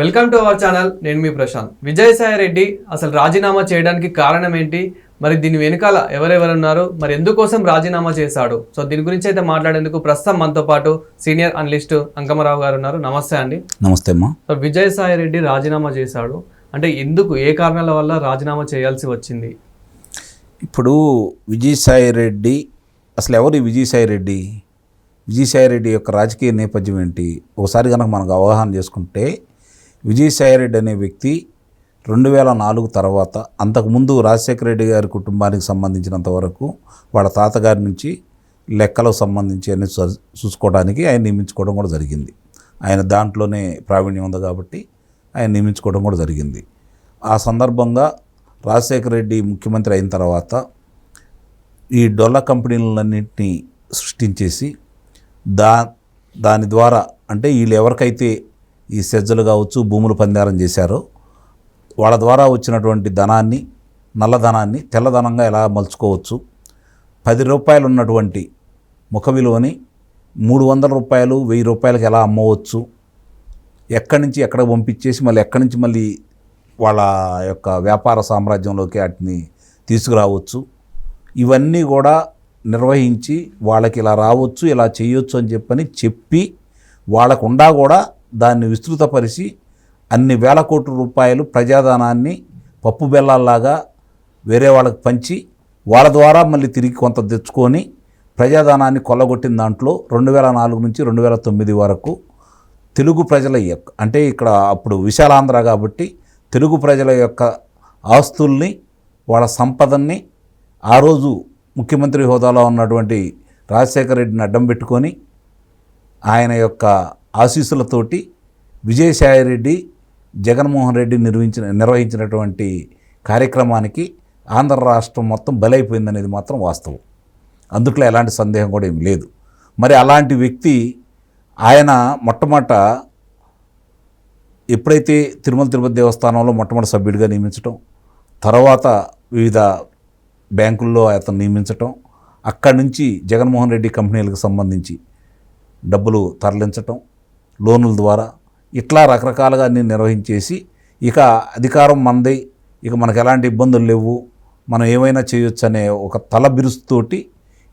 Welcome to our channel నేను మీ ప్రశాంత్. విజయసాయి రెడ్డి అసలు రాజీనామా చేయడానికి కారణం ఏంటి? మరి దీని వెనుకాల ఎవరెవరు ఉన్నారు మరి ఎందుకోసం రాజీనామా చేశాడు? సో దీని గురించి అయితే మాట్లాడేందుకు ప్రస్తుతం మనతో పాటు సీనియర్ అనలిస్ట్ అంకమరావు గారు ఉన్నారు. నమస్తే అండి. నమస్తే అమ్మా. సో విజయసాయి రెడ్డి రాజీనామా చేశాడు. అంటే ఎందుకు ఏ కారణాల వల్ల రాజీనామా చేయాల్సి వచ్చింది? ఇప్పుడు విజయసాయి రెడ్డి అసలు ఎవరు విజయసాయి రెడ్డి విజయసాయి రెడ్డి యొక్క రాజకీయ నేపథ్యం ఏంటి? ఒకసారి కనుక మనకు అవగాహన చేసుకుంటే విజయసాయిరెడ్డి అనే వ్యక్తి రెండు వేల నాలుగు తర్వాత అంతకుముందు రాజశేఖర రెడ్డి గారి కుటుంబానికి సంబంధించినంత వరకు వాళ్ళ తాతగారి నుంచి లెక్కలకు సంబంధించి అన్ని చూసుకోవడానికి ఆయన నియమించుకోవడం కూడా జరిగింది. ఆయన దాంట్లోనే ప్రావీణ్యం ఉంది కాబట్టి ఆయన నియమించుకోవడం కూడా జరిగింది. ఆ సందర్భంగా రాజశేఖర రెడ్డి ముఖ్యమంత్రి అయిన తర్వాత ఈ డొల్ల కంపెనీలన్నింటినీ సృష్టించేసి దా దాని ద్వారా అంటే వీళ్ళు ఎవరికైతే ఈ సెజ్జలు కావచ్చు భూములు పందారం చేశారో. వాళ్ళ ద్వారా వచ్చినటువంటి ధనాన్ని నల్లధనాన్ని తెల్లధనంగా ఎలా మలుచుకోవచ్చు? పది రూపాయలు ఉన్నటువంటి ముఖ విలువని మూడు వందల రూపాయలు వెయ్యి రూపాయలకి ఎలా అమ్మవచ్చు? ఎక్కడి నుంచి ఎక్కడ పంపించేసి మళ్ళీ ఎక్కడి నుంచి మళ్ళీ వాళ్ళ యొక్క వ్యాపార సామ్రాజ్యంలోకి వాటిని తీసుకురావచ్చు? ఇవన్నీ కూడా నిర్వహించి వాళ్ళకి ఇలా రావచ్చు ఇలా చేయొచ్చు అని చెప్పని చెప్పి వాళ్ళకుండా కూడా దాన్ని విస్తృతపరిచి అన్ని వేల కోట్ల రూపాయలు ప్రజాధనాన్ని పప్పు బెల్లాల్లాగా వేరే వాళ్ళకి పంచి వాళ్ళ ద్వారా మళ్ళీ తిరిగి కొంత తెచ్చుకొని ప్రజాధనాన్ని కొల్లగొట్టిన దాంట్లో రెండు వేల నాలుగు నుంచి రెండు వేల తొమ్మిది వరకు తెలుగు ప్రజల యొక్క అంటే ఇక్కడ అప్పుడు విశాలాంధ్ర కాబట్టి తెలుగు ప్రజల యొక్క ఆస్తుల్ని వాళ్ళ సంపదని ఆ రోజు ముఖ్యమంత్రి హోదాలో ఉన్నటువంటి రాజశేఖర రెడ్డిని అడ్డం పెట్టుకొని ఆయన యొక్క ఆశీస్సులతోటి విజయసాయి రెడ్డి జగన్మోహన్ రెడ్డి నిర్వహించిన నిర్వహించినటువంటి కార్యక్రమానికి ఆంధ్ర రాష్ట్రం మొత్తం బలైపోయిందనేది మాత్రం వాస్తవం. అందుట్లో ఎలాంటి సందేహం కూడా ఏం లేదు. మరి అలాంటి వ్యక్తి ఆయన మొట్టమొదట ఎప్పుడైతే తిరుమల తిరుపతి దేవస్థానంలో మొట్టమొదటి సభ్యుడిగా నియమించటం తర్వాత వివిధ బ్యాంకుల్లో అతను నియమించటం అక్కడి నుంచి జగన్మోహన్ రెడ్డి కంపెనీలకు సంబంధించి డబ్బులు తరలించటం లోనుల ద్వారా ఇట్లా రకరకాలుగా అన్ని నిర్వహించేసి ఇక అధికారం మనది ఇక మనకు ఎలాంటి ఇబ్బందులు లేవు మనం ఏమైనా చేయొచ్చు అనే ఒక తలబిరుసుతోటి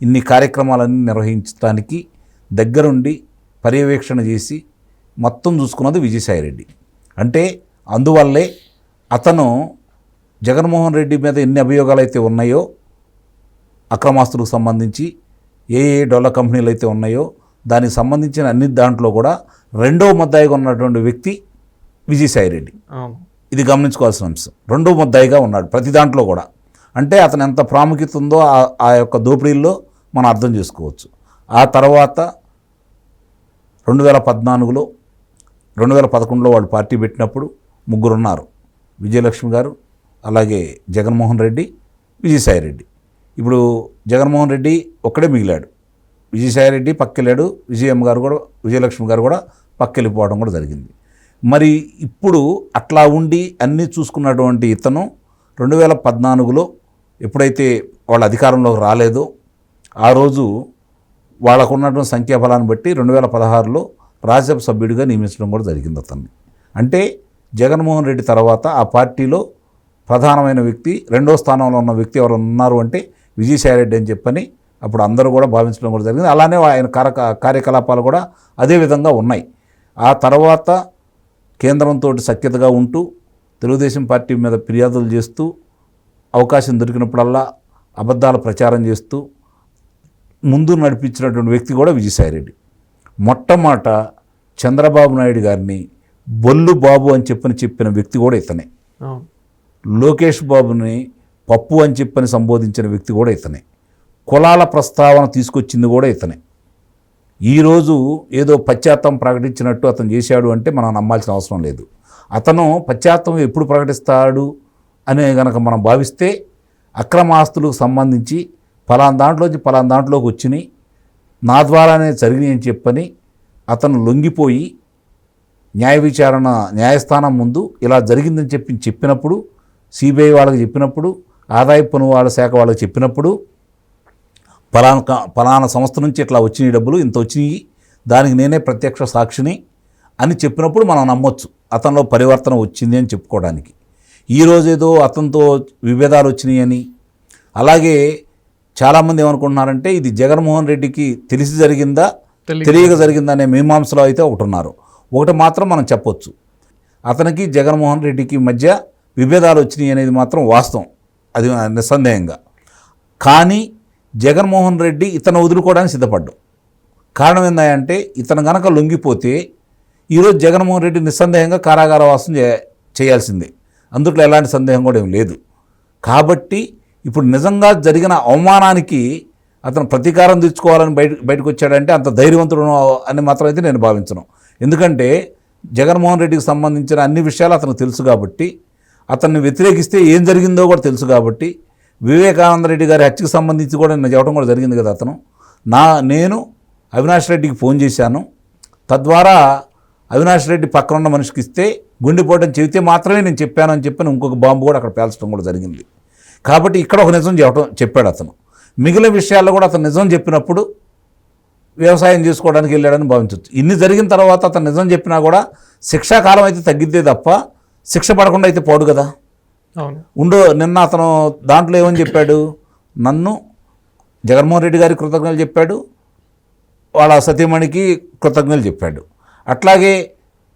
ఇన్ని కార్యక్రమాలన్నీ నిర్వహించడానికి దగ్గరుండి పర్యవేక్షణ చేసి మొత్తం చూసుకున్నది విజయసాయిరెడ్డి. అంటే అందువల్లే అతను జగన్మోహన్ రెడ్డి మీద ఎన్ని అభియోగాలు అయితే ఉన్నాయో అక్రమాస్తులకు సంబంధించి ఏ ఏ డొల్ల కంపెనీలు అయితే ఉన్నాయో దానికి సంబంధించిన అన్ని దాంట్లో కూడా రెండవ ముద్దాయిగా ఉన్నటువంటి వ్యక్తి విజయసాయిరెడ్డి ఇది గమనించుకోవాల్సిన అంశం. రెండో ముద్దాయిగా ఉన్నాడు ప్రతి దాంట్లో కూడా. అంటే అతను ఎంత ప్రాముఖ్యత ఉందో ఆ- ఆ యొక్క దోపిడీల్లో మనం అర్థం చేసుకోవచ్చు. ఆ తర్వాత రెండు వేల పద్నాలుగులో రెండు వేల పదకొండులో వాళ్ళు పార్టీ పెట్టినప్పుడు ముగ్గురు ఉన్నారు విజయలక్ష్మి గారు అలాగే జగన్మోహన్ రెడ్డి విజయసాయి రెడ్డి ఇప్పుడు జగన్మోహన్ రెడ్డి ఒక్కడే మిగిలాడు. విజయసాయిరెడ్డి పక్కెళ్ళాడు విజయమ్మ గారు కూడా విజయలక్ష్మి గారు కూడా పక్కెళ్ళిపోవడం కూడా జరిగింది. మరి ఇప్పుడు అట్లా ఉండి అన్నీ చూసుకున్నటువంటి ఇతను రెండు వేల పద్నాలుగులో ఎప్పుడైతే వాళ్ళ అధికారంలోకి రాలేదో ఆ రోజు వాళ్ళకు ఉన్నటువంటి సంఖ్యాబలాన్ని బట్టి రెండు వేల పదహారులో రాజ్యసభ సభ్యుడిగా నియమించడం కూడా జరిగింది అతన్ని. అంటే జగన్మోహన్ రెడ్డి తర్వాత ఆ పార్టీలో ప్రధానమైన వ్యక్తి రెండో స్థానంలో ఉన్న వ్యక్తి ఎవరు ఉన్నారు అంటే విజయసాయిరెడ్డి అని చెప్పని అప్పుడు అందరూ కూడా భావించడం కూడా జరిగింది. అలానే ఆయన కార్యక కార్యకలాపాలు కూడా అదే విధంగా ఉన్నాయి. ఆ తర్వాత కేంద్రంతో సఖ్యతగా ఉంటూ తెలుగుదేశం పార్టీ మీద ఫిర్యాదులు చేస్తూ అవకాశం దొరికినప్పుడల్లా అబద్ధాల ప్రచారం చేస్తూ ముందు నడిపించినటువంటి వ్యక్తి కూడా విజయసాయిరెడ్డి. మొట్టమొదట చంద్రబాబు నాయుడు గారిని బొల్లు బాబు అని చెప్పని చెప్పిన వ్యక్తి కూడా ఇతనే. లోకేష్ బాబుని పప్పు అని చెప్పని సంబోధించిన వ్యక్తి కూడా ఇతనే. కులాల ప్రస్తావన తీసుకొచ్చింది కూడా ఇతనే. ఈరోజు ఏదో పశ్చాత్తం ప్రకటించినట్టు అతను చేశాడు అంటే మనం నమ్మాల్సిన అవసరం లేదు. అతను పశ్చాత్తం ఎప్పుడు ప్రకటిస్తాడు అనే గనక మనం భావిస్తే అక్రమ ఆస్తులకు సంబంధించి ఫలాన్ దాంట్లోంచి ఫలాన్ దాంట్లోకి వచ్చినాయి నా ద్వారానే జరిగినాయి అని చెప్పని అతను లొంగిపోయి న్యాయ విచారణ న్యాయస్థానం ముందు ఇలా జరిగిందని చెప్పి చెప్పినప్పుడు సిబిఐ వాళ్ళకి చెప్పినప్పుడు ఆదాయ పన్ను వాళ్ళ శాఖ వాళ్ళకి చెప్పినప్పుడు పలానా పలానా సంస్థ నుంచి ఇట్లా వచ్చినాయి డబ్బులు ఇంత వచ్చినాయి దానికి నేనే ప్రత్యక్ష సాక్షిని అని చెప్పినప్పుడు మనం నమ్మొచ్చు. అతనిలో పరివర్తన వచ్చింది అని చెప్పుకోవడానికి. ఈరోజు ఏదో అతనితో విభేదాలు వచ్చినాయని. అలాగే చాలామంది ఏమనుకుంటున్నారంటే ఇది జగన్మోహన్ రెడ్డికి తెలిసి జరిగిందా? తెలియక తెలియక జరిగిందనే మీమాంసలో అయితే ఒకటి ఉన్నారు. ఒకటి మాత్రం మనం చెప్పొచ్చు. అతనికి జగన్మోహన్ రెడ్డికి మధ్య విభేదాలు వచ్చినాయి అనేది మాత్రం వాస్తవం. అది నిస్సందేహంగా. కానీ జగన్మోహన్ రెడ్డి ఇతను వదులుకోవడానికి సిద్ధపడ్డాడు కారణం ఏంటంటే ఇతను గనక లొంగిపోతే ఈరోజు జగన్మోహన్ రెడ్డి నిస్సందేహంగా కారాగారవాసం చే చేయాల్సిందే. అందుట్లో ఎలాంటి సందేహం కూడా ఏం లేదు. కాబట్టి ఇప్పుడు నిజంగా జరిగిన అవమానానికి అతను ప్రతీకారం తీర్చుకోవాలని బయట బయటకు వచ్చాడంటే అంత ధైర్యవంతుడు అని మాత్రం అయితే నేను భావించను. ఎందుకంటే జగన్మోహన్ రెడ్డికి సంబంధించిన అన్ని విషయాలు అతనికి తెలుసు కాబట్టి అతన్ని వ్యతిరేకిస్తే ఏం జరిగిందో కూడా తెలుసు కాబట్టి వివేకానంద రెడ్డి గారి హత్యకు సంబంధించి కూడా నేను చెప్పడం కూడా జరిగింది కదా అతను. నా నేను అవినాష్ రెడ్డికి ఫోన్ చేశాను. తద్వారా అవినాష్ రెడ్డి పక్కన ఉన్న మనిషికి ఇస్తే గుండెపోవడం చెబితే మాత్రమే నేను చెప్పాను అని చెప్పి ఇంకొక బాంబు కూడా అక్కడ పేల్చడం కూడా జరిగింది. కాబట్టి ఇక్కడ ఒక నిజం చెప్పడం చెప్పాడు అతను. మిగిలిన విషయాల్లో కూడా అతను నిజం చెప్పినప్పుడు వ్యవసాయం చేసుకోవడానికి వెళ్ళాడని భావించవచ్చు ఇన్ని జరిగిన తర్వాత అతను నిజం చెప్పినా కూడా శిక్షాకాలం అయితే తగ్గిద్దే తప్ప శిక్ష పడకుండా అయితే పోడు కదా. ఉండు నిన్న అతను దాంట్లో ఏమని చెప్పాడు? నన్ను జగన్మోహన్ రెడ్డి గారికి కృతజ్ఞతలు చెప్పాడు వాళ్ళ సతీమణికి కృతజ్ఞతలు చెప్పాడు. అట్లాగే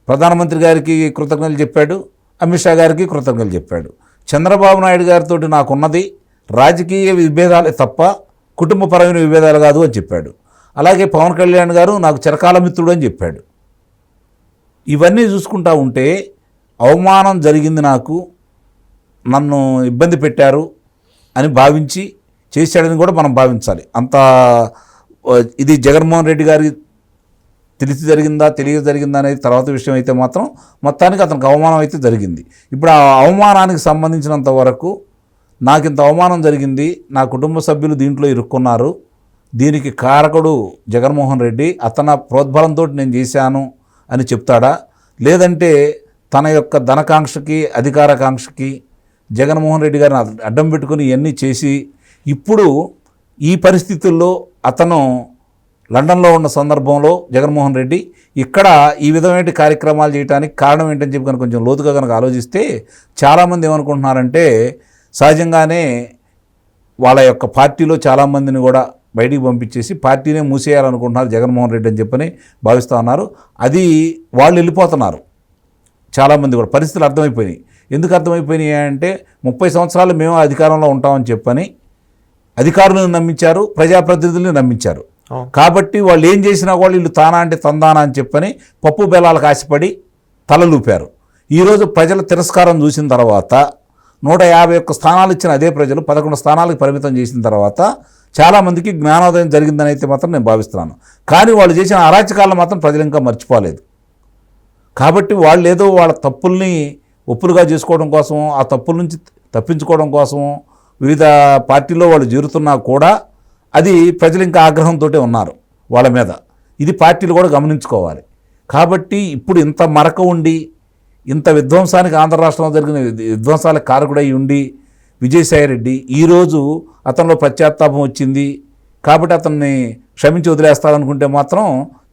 ప్రధానమంత్రి గారికి కృతజ్ఞతలు చెప్పాడు అమిత్ షా గారికి కృతజ్ఞతలు చెప్పాడు. చంద్రబాబు నాయుడు గారితో నాకున్నది రాజకీయ విభేదాలే తప్ప కుటుంబపరమైన విభేదాలు కాదు అని చెప్పాడు. అలాగే పవన్ కళ్యాణ్ గారు నాకు చిరకాల మిత్రుడు అని చెప్పాడు. ఇవన్నీ చూసుకుంటా ఉంటే అవమానం జరిగింది నాకు నన్ను ఇబ్బంది పెట్టారు అని భావించి చేశాడని కూడా మనం భావించాలి. అంత ఇది జగన్మోహన్ రెడ్డి గారి తెలిసి జరిగిందా తెలియ జరిగిందా అనేది తర్వాత విషయం అయితే మాత్రం మొత్తానికి అతనికి అవమానం అయితే జరిగింది. ఇప్పుడు ఆ అవమానానికి సంబంధించినంత వరకు నాకు ఇంత అవమానం జరిగింది నా కుటుంబ సభ్యులు దీంట్లో ఇరుక్కున్నారు. దీనికి కారకుడు జగన్మోహన్ రెడ్డి అతన ప్రోద్బలంతో నేను చేశాను అని చెప్తాడా? లేదంటే తన యొక్క ధనకాంక్షకి అధికారకాంక్షకి జగన్మోహన్ రెడ్డి గారిని అడ్డం పెట్టుకుని ఇవన్నీ చేసి ఇప్పుడు ఈ పరిస్థితుల్లో అతను లండన్లో ఉన్న సందర్భంలో జగన్మోహన్ రెడ్డి ఇక్కడ ఈ విధమైన కార్యక్రమాలు చేయడానికి కారణం ఏంటని చెప్పి కనుక కొంచెం లోతుగా కనుక ఆలోచిస్తే చాలామంది ఏమనుకుంటున్నారంటే సహజంగానే వాళ్ళ యొక్క పార్టీలో చాలామందిని కూడా బయటికి పంపించేసి పార్టీనే మూసేయాలనుకుంటున్నారు జగన్మోహన్ రెడ్డి అని చెప్పని భావిస్తూ ఉన్నారు. అది వాళ్ళు వెళ్ళిపోతున్నారు. చాలామంది కూడా పరిస్థితులు అర్థమైపోయినాయి. ఎందుకు అర్థమైపోయినాయి అంటే ముప్పై సంవత్సరాలు మేము అధికారంలో ఉంటామని చెప్పని అధికారులను నమ్మించారు ప్రజాప్రతినిధులను నమ్మించారు. కాబట్టి వాళ్ళు ఏం చేసినా కూడా వీళ్ళు తానా అంటే తందానా అని చెప్పని పప్పు బెల్లాలకు ఆశపడి తలలూపారు. ఈరోజు ప్రజల తిరస్కారం చూసిన తర్వాత నూట యాభై ఒక్క స్థానాలు ఇచ్చిన అదే ప్రజలు పదకొండు స్థానాలకు పరిమితం చేసిన తర్వాత చాలామందికి జ్ఞానోదయం జరిగిందని అయితే మాత్రం నేను భావిస్తున్నాను. కానీ వాళ్ళు చేసిన అరాచకాలను మాత్రం ప్రజలు ఇంకా మర్చిపోలేదు. కాబట్టి వాళ్ళు ఏదో వాళ్ళ తప్పుల్ని ఒప్పులుగా చేసుకోవడం కోసం ఆ తప్పుల నుంచి తప్పించుకోవడం కోసం వివిధ పార్టీల్లో వాళ్ళు చేరుతున్నా కూడా అది ప్రజలు ఇంకా ఆగ్రహంతో ఉన్నారు వాళ్ళ మీద. ఇది పార్టీలు కూడా గమనించుకోవాలి. కాబట్టి ఇప్పుడు ఇంత మరక ఉండి ఇంత విధ్వంసానికి ఆంధ్ర రాష్ట్రంలో జరిగిన విధ్వంసాలకు కారకుడై ఉండి విజయసాయిరెడ్డి ఈరోజు అతనిలో ప్రత్యాత్తాపం వచ్చింది. కాబట్టి అతన్ని క్షమించి వదిలేస్తారనుకుంటే మాత్రం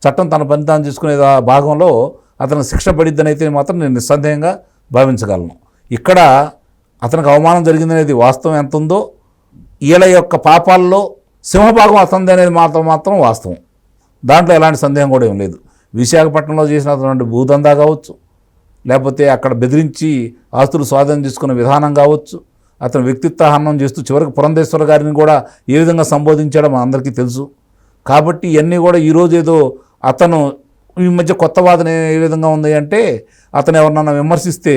చట్టం తన పని తాను చేసుకునే భాగంలో అతను శిక్ష పడిద్దనైతే మాత్రం నేను నిస్సందేహంగా భావించగలను. ఇక్కడ అతనికి అవమానం జరిగిందనేది వాస్తవం ఎంత ఉందో వీళ్ళ యొక్క పాపాల్లో సింహభాగం అతనిది అనేది మాత్రం మాత్రం వాస్తవం. దాంట్లో ఎలాంటి సందేహం కూడా ఏం లేదు. విశాఖపట్నంలో చేసినటువంటి భూదందా కావచ్చు లేకపోతే అక్కడ బెదిరించి ఆస్తులు స్వాధీనం చేసుకున్న విధానం కావచ్చు అతను వ్యక్తిత్వ హనం చేస్తూ చివరికి పురంధేశ్వర గారిని కూడా ఏ విధంగా సంబోధించాడో మన అందరికీ తెలుసు. కాబట్టి ఇవన్నీ కూడా ఈరోజు ఏదో అతను ఈ మధ్య కొత్త వాదన ఏ విధంగా ఉంది అంటే అతను ఎవరినన్నా విమర్శిస్తే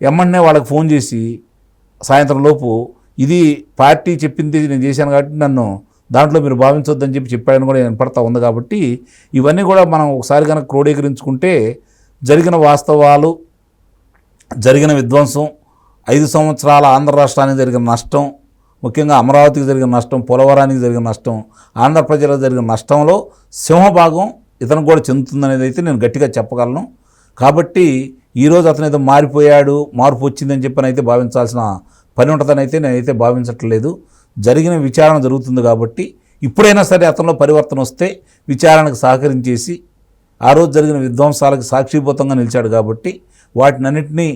ఎమ్మన్నే వాళ్ళకి ఫోన్ చేసి సాయంత్రం లోపు ఇది పార్టీ చెప్పింది నేను చేశాను కాబట్టి నన్ను దాంట్లో మీరు భావించొద్దని చెప్పి చెప్పాడని కూడా వినపడతా ఉంది కాబట్టి ఇవన్నీ కూడా మనం ఒకసారి కనుక క్రోడీకరించుకుంటే జరిగిన వాస్తవాలు జరిగిన విధ్వంసం ఐదు సంవత్సరాల ఆంధ్ర రాష్ట్రానికి జరిగిన నష్టం ముఖ్యంగా అమరావతికి జరిగిన నష్టం పోలవరానికి జరిగిన నష్టం ఆంధ్ర ప్రజలకు జరిగిన నష్టంలో సింహభాగం ఇతను కూడా చెందుతుందనేది అయితే నేను గట్టిగా చెప్పగలను. కాబట్టి ఈరోజు అతను ఏదో మారిపోయాడు మార్పు వచ్చిందని చెప్పని అయితే భావించాల్సిన పని ఉంటుందని అయితే నేనైతే భావించట్లేదు. జరిగిన విచారణ జరుగుతుంది కాబట్టి ఇప్పుడైనా సరే అతనిలో పరివర్తన వస్తే విచారణకు సహకరించేసి ఆ రోజు జరిగిన విధ్వంసాలకు సాక్షిభూతంగా నిలిచాడు కాబట్టి వాటినన్నింటినీ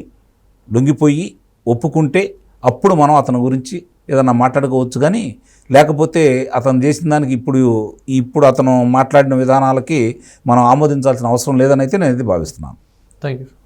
లొంగిపోయి ఒప్పుకుంటే అప్పుడు మనం అతని గురించి ఏదన్నా మాట్లాడుకోవచ్చు కానీ లేకపోతే అతను చేసిన దానికి ఇప్పుడు ఇప్పుడు అతను మాట్లాడిన విధానాలకి మనం ఆమోదించాల్సిన అవసరం లేదని అయితే నేను అయితే భావిస్తున్నాను. Thank you.